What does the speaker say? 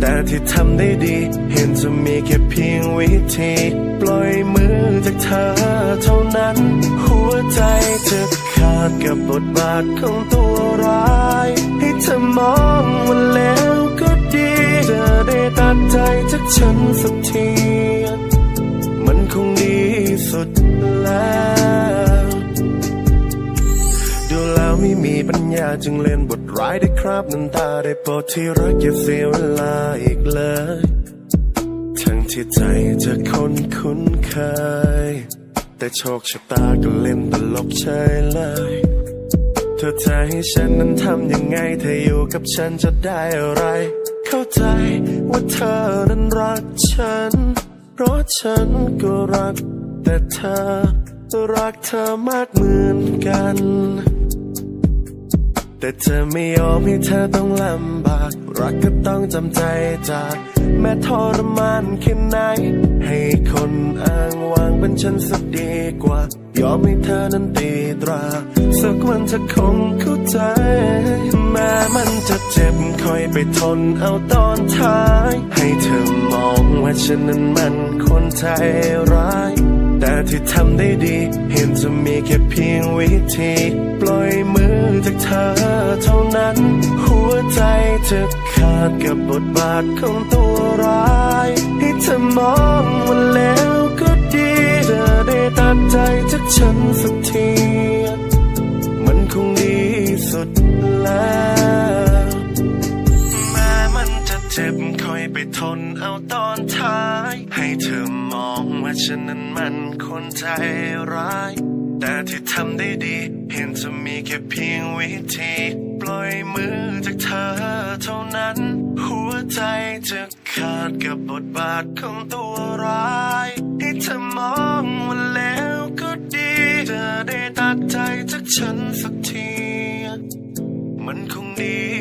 แต่ที่ทำได้ดี เห็นจะมีแค่เพียงวิธี ปล่อยมือจากเธอเท่านั้น หัวใจจะขาดกับบทบาทของตัวร้าย ให้เธอมองว่าแล้วก็ดี จะได้ตัดใจจากฉันสักที ปัญญาจึงเล่นบทร้ายได้ครับน้ำตาได้โปรดที่รักอย่าเสียเวลาอีกเลย ทั้งที่ใจจะคนคุ้นเคย แต่โชคชะตาก็เล่นตลกเฉยเลยเธอจะให้ฉันนั้นทำยังไงเธออยู่กับฉันจะได้อะไร เข้าใจว่าเธอนั้นรักฉัน เพราะฉันก็รัก แต่เธอรักเธอมากเหมือนกัน แต่เธอไม่ยอมให้เธอต้องลำบาก รักก็ต้องจำใจจาก แม้ทรมานแค่ไหน ให้คนอ้างวางเป็นฉันสักดีกว่า ยอมให้เธอนั้นตีตรา สักวันเธอคงเข้าใจ แม้มันจะเจ็บคอยไปทนเอาตอนท้าย ให้เธอมองว่าฉันนั้นมันคนใจร้ายแต่ที่ทำได้ดี เห็นจะมีแค่เพียงวิธี ปล่อยมือ จากเธอเท่านั้น หัวใจจะขาดกับบทบาทของตัวร้ายให้เธอมองว่าแล้วก็ดีจะได้ตัดใจจากฉันสักที มันคงดีสุดแล้วแม้มันจะเจ็บคอยไปทนเอาตอนท้าย ให้เธอมองว่าฉันนั้นมันคนใจร้าย แต่ที่ทำได้ดี เห็นจะมีแค่เพียงวิธี ปล่อยมือจากเธอเท่านั้น หัวใจจะขาดกับบทบาทของตัวร้ายให้เธอมองวันแล้วก็ดีจะได้ตัดใจจากฉันสักที มันคงดี